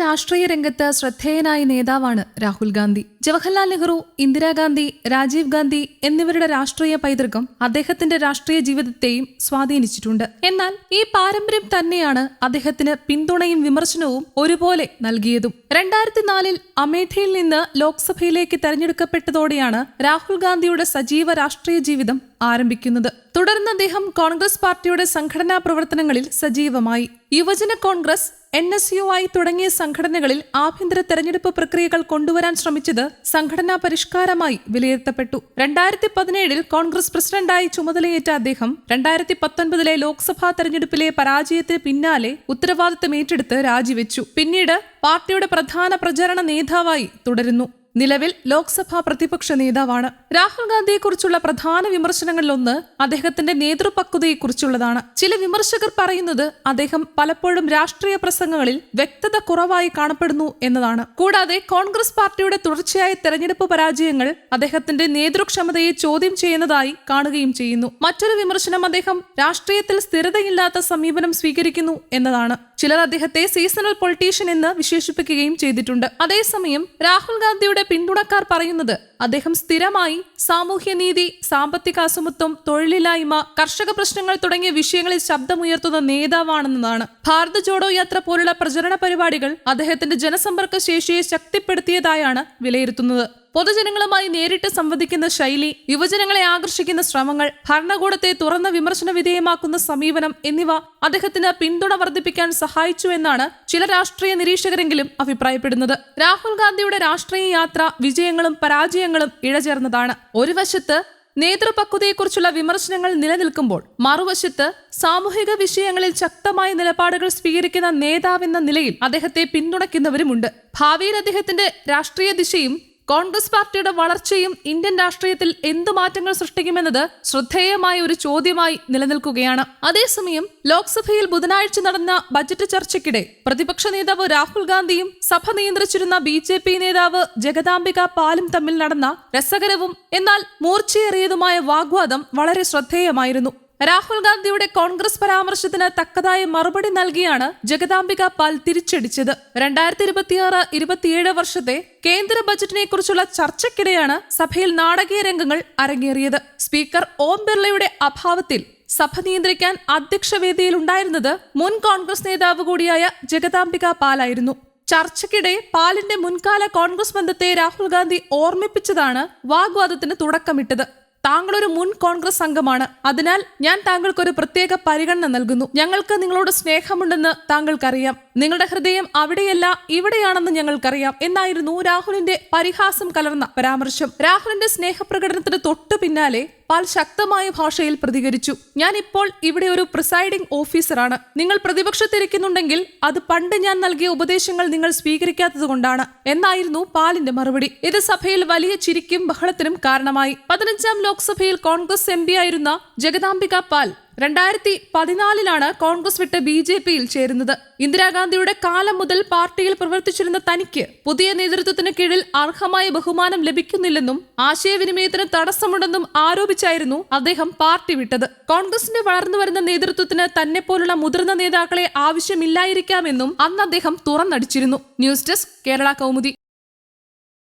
രാഷ്ട്രീയ രംഗത്ത് ശ്രദ്ധേയനായ നേതാവാണ് രാഹുൽ ഗാന്ധി. ജവഹർലാൽ നെഹ്റു ഇന്ദിരാഗാന്ധി രാജീവ് ഗാന്ധി എന്നിവരുടെ രാഷ്ട്രീയ പൈതൃകം അദ്ദേഹത്തിന്റെ രാഷ്ട്രീയ ജീവിതത്തെയും സ്വാധീനിച്ചിട്ടുണ്ട്. എന്നാൽ ഈ പാരമ്പര്യം തന്നെയാണ് അദ്ദേഹത്തിന് പിന്തുണയും വിമർശനവും ഒരുപോലെ നൽകിയതും. രണ്ടായിരത്തി നാലിൽ അമേഠിയിൽ നിന്ന് ലോക്സഭയിലേക്ക് തെരഞ്ഞെടുക്കപ്പെട്ടതോടെയാണ് രാഹുൽ ഗാന്ധിയുടെ സജീവ രാഷ്ട്രീയ ജീവിതം ആരംഭിക്കുന്നത്. തുടർന്ന് അദ്ദേഹം കോൺഗ്രസ് പാർട്ടിയുടെ സംഘടനാ പ്രവർത്തനങ്ങളിൽ സജീവമായി. യുവജന Congress N S U I തുടങ്ങിയ സംഘടനകളിൽ ആഭ്യന്തര തെരഞ്ഞെടുപ്പ് പ്രക്രിയകൾ കൊണ്ടുവരാൻ ശ്രമിച്ചത് സംഘടനാ പരിഷ്കാരമായി വിലയിരുത്തപ്പെട്ടു. രണ്ടായിരത്തി പതിനേഴിൽ കോൺഗ്രസ് പ്രസിഡന്റായി ചുമതലയേറ്റ അദ്ദേഹം രണ്ടായിരത്തി പത്തൊൻപതിലെ ലോക്സഭാ തെരഞ്ഞെടുപ്പിലെ പരാജയത്തിന് പിന്നാലെ ഉത്തരവാദിത്തം ഏറ്റെടുത്ത് രാജിവെച്ചു. പിന്നീട് പാർട്ടിയുടെ പ്രധാന പ്രചരണ നേതാവായി തുടരുന്നു. നിലവിൽ ലോക്സഭാ പ്രതിപക്ഷ നേതാവാണ്. രാഹുൽ ഗാന്ധിയെക്കുറിച്ചുള്ള പ്രധാന വിമർശനങ്ങളിലൊന്ന് അദ്ദേഹത്തിന്റെ നേതൃപക്വതയെക്കുറിച്ചുള്ളതാണ്. ചില വിമർശകർ പറയുന്നത് അദ്ദേഹം പലപ്പോഴും രാഷ്ട്രീയ പ്രസംഗങ്ങളിൽ വ്യക്തത കുറവായി കാണപ്പെടുന്നു എന്നതാണ്. കൂടാതെ കോൺഗ്രസ് പാർട്ടിയുടെ തുടർച്ചയായ തെരഞ്ഞെടുപ്പ് പരാജയങ്ങൾ അദ്ദേഹത്തിന്റെ നേതൃക്ഷമതയെ ചോദ്യം ചെയ്യുന്നതായി കാണുകയും ചെയ്യുന്നു. മറ്റൊരു വിമർശനം അദ്ദേഹം രാഷ്ട്രീയത്തിൽ സ്ഥിരതയില്ലാത്ത സമീപനം സ്വീകരിക്കുന്നു എന്നതാണ്. ചിലർ അദ്ദേഹത്തെ സീസണൽ പൊളിറ്റീഷ്യൻ എന്ന് വിശേഷിപ്പിക്കുകയും ചെയ്തിട്ടുണ്ട്. അതേസമയം രാഹുൽ ഗാന്ധിയുടെ പിന്തുണക്കാർ പറയുന്നത് അദ്ദേഹം സ്ഥിരമായി സാമൂഹ്യനീതി സാമ്പത്തിക അസമത്വം തൊഴിലില്ലായ്മ കർഷക പ്രശ്നങ്ങൾ തുടങ്ങിയ വിഷയങ്ങളിൽ ശബ്ദമുയർത്തുന്ന നേതാവാണെന്നതാണ്. ഭാരത് ജോഡോ യാത്ര പോലുള്ള പ്രചരണ പരിപാടികൾ അദ്ദേഹത്തിന്റെ ജനസമ്പർക്ക ശേഷിയെ ശക്തിപ്പെടുത്തിയതായാണ് വിലയിരുത്തുന്നത്. പൊതുജനങ്ങളുമായി നേരിട്ട് സംവദിക്കുന്ന ശൈലി യുവജനങ്ങളെ ആകർഷിക്കുന്ന ശ്രമങ്ങൾ ഭരണകൂടത്തെ തുറന്ന വിമർശന വിധേയമാക്കുന്ന സമീപനം എന്നിവ അദ്ദേഹത്തിന് പിന്തുണ വർദ്ധിപ്പിക്കാൻ സഹായിച്ചു എന്നാണ് ചില രാഷ്ട്രീയ നിരീക്ഷകരെങ്കിലും അഭിപ്രായപ്പെടുന്നത്. രാഹുൽ ഗാന്ധിയുടെ രാഷ്ട്രീയ യാത്ര വിജയങ്ങളും പരാജയങ്ങളും ഇഴചേർന്നതാണ്. ഒരു വശത്ത് നേതൃപക്വതയെക്കുറിച്ചുള്ള വിമർശനങ്ങൾ നിലനിൽക്കുമ്പോൾ മറുവശത്ത് സാമൂഹിക വിഷയങ്ങളിൽ ശക്തമായ നിലപാടുകൾ സ്വീകരിക്കുന്ന നേതാവെന്ന നിലയിൽ അദ്ദേഹത്തെ പിന്തുണയ്ക്കുന്നവരുമുണ്ട്. ഭാവിയിൽ അദ്ദേഹത്തിന്റെ രാഷ്ട്രീയ ദിശയും കോൺഗ്രസ് പാർട്ടിയുടെ വളർച്ചയും ഇന്ത്യൻ രാഷ്ട്രീയത്തിൽ എന്തു മാറ്റങ്ങൾ സൃഷ്ടിക്കുമെന്നത് ശ്രദ്ധേയമായ ഒരു ചോദ്യമായി നിലനിൽക്കുകയാണ്. അതേസമയം ലോക്സഭയിൽ ബുധനാഴ്ച നടന്ന ബജറ്റ് ചർച്ചയ്ക്കിടെ പ്രതിപക്ഷ നേതാവ് രാഹുൽ ഗാന്ധിയും സഭ നിയന്ത്രിച്ചിരുന്ന ബി ജെ പി നേതാവ് ജഗദാംബിക പാലും തമ്മിൽ നടന്ന രസകരവും എന്നാൽ മൂർച്ചയേറിയതുമായ വാഗ്വാദം വളരെ ശ്രദ്ധേയമായിരുന്നു. രാഹുൽ ഗാന്ധിയുടെ കോൺഗ്രസ് പരാമർശത്തിന് തക്കതായ മറുപടി നൽകിയാണ് ജഗദാംബിക പാൽ തിരിച്ചടിച്ചത്. രണ്ടായിരത്തി ഇരുപത്തിയാറ് ഇരുപത്തിയേഴ് വർഷത്തെ കേന്ദ്ര ബജറ്റിനെ കുറിച്ചുള്ള ചർച്ചയ്ക്കിടെയാണ് സഭയിൽ നാടകീയ രംഗങ്ങൾ അരങ്ങേറിയത്. സ്പീക്കർ ഓം ബിർളയുടെ അഭാവത്തിൽ സഭ നിയന്ത്രിക്കാൻ അധ്യക്ഷവേദിയിൽ ഉണ്ടായിരുന്നത് മുൻ കോൺഗ്രസ് നേതാവ് കൂടിയായ ജഗദാംബിക പാലായിരുന്നു. ചർച്ചയ്ക്കിടെ പാലിന്റെ മുൻകാല കോൺഗ്രസ് ബന്ധത്തെ രാഹുൽ ഗാന്ധി ഓർമ്മിപ്പിച്ചതാണ് വാഗ്വാദത്തിന് തുടക്കമിട്ടത്. താങ്കളൊരു മുൻ കോൺഗ്രസ് അംഗമാണ്. അതിനാൽ ഞാൻ താങ്കൾക്കൊരു പ്രത്യേക പരിഗണന നൽകുന്നു. ഞങ്ങൾക്ക് നിങ്ങളോട് സ്നേഹമുണ്ടെന്ന് താങ്കൾക്കറിയാം. നിങ്ങളുടെ ഹൃദയം അവിടെയല്ല ഇവിടെയാണെന്ന് ഞങ്ങൾക്കറിയാം. എന്നായിരുന്നു രാഹുലിന്റെ പരിഹാസം കലർന്ന പരാമർശം. രാഹുലിന്റെ സ്നേഹപ്രകടനത്തിന് തൊട്ടു പിന്നാലെ പാൽ ശക്തമായ ഭാഷയിൽ പ്രതികരിച്ചു. ഞാൻ ഇപ്പോൾ ഇവിടെ ഒരു പ്രിസൈഡിംഗ് ഓഫീസറാണ്. നിങ്ങൾ പ്രതിപക്ഷത്തിരിക്കുന്നുണ്ടെങ്കിൽ അത് പണ്ട് ഞാൻ നൽകിയ ഉപദേശങ്ങൾ നിങ്ങൾ സ്വീകരിക്കാത്തതുകൊണ്ടാണ് എന്നായിരുന്നു പാലിന്റെ മറുപടി. ഇത് സഭയിൽ വലിയ ചിരിക്കും ബഹളത്തിനും കാരണമായി. പതിനഞ്ചാം ലോക്സഭയിൽ കോൺഗ്രസ് എം ആയിരുന്ന ജഗദാംബിക പാൽ രണ്ടായിരത്തി പതിനാലിലാണ് കോൺഗ്രസ് വിട്ട് ബി ജെ പിയിൽ ചേരുന്നത്. ഇന്ദിരാഗാന്ധിയുടെ കാലം മുതൽ പാർട്ടിയിൽ പ്രവർത്തിച്ചിരുന്ന തനിക്ക് പുതിയ നേതൃത്വത്തിന് കീഴിൽ അർഹമായ ബഹുമാനം ലഭിക്കുന്നില്ലെന്നും ആശയവിനിമയത്തിന് തടസ്സമുണ്ടെന്നും ആരോപിച്ചായിരുന്നു അദ്ദേഹം പാർട്ടി വിട്ടത്. കോൺഗ്രസിന്റെ വളർന്നുവരുന്ന നേതൃത്വത്തിന് തന്നെ പോലുള്ള മുതിർന്ന നേതാക്കളെ ആവശ്യമില്ലായിരിക്കാമെന്നും അന്ന് അദ്ദേഹം തുറന്നടിച്ചിരുന്നു. News desk Kerala Kaumudi.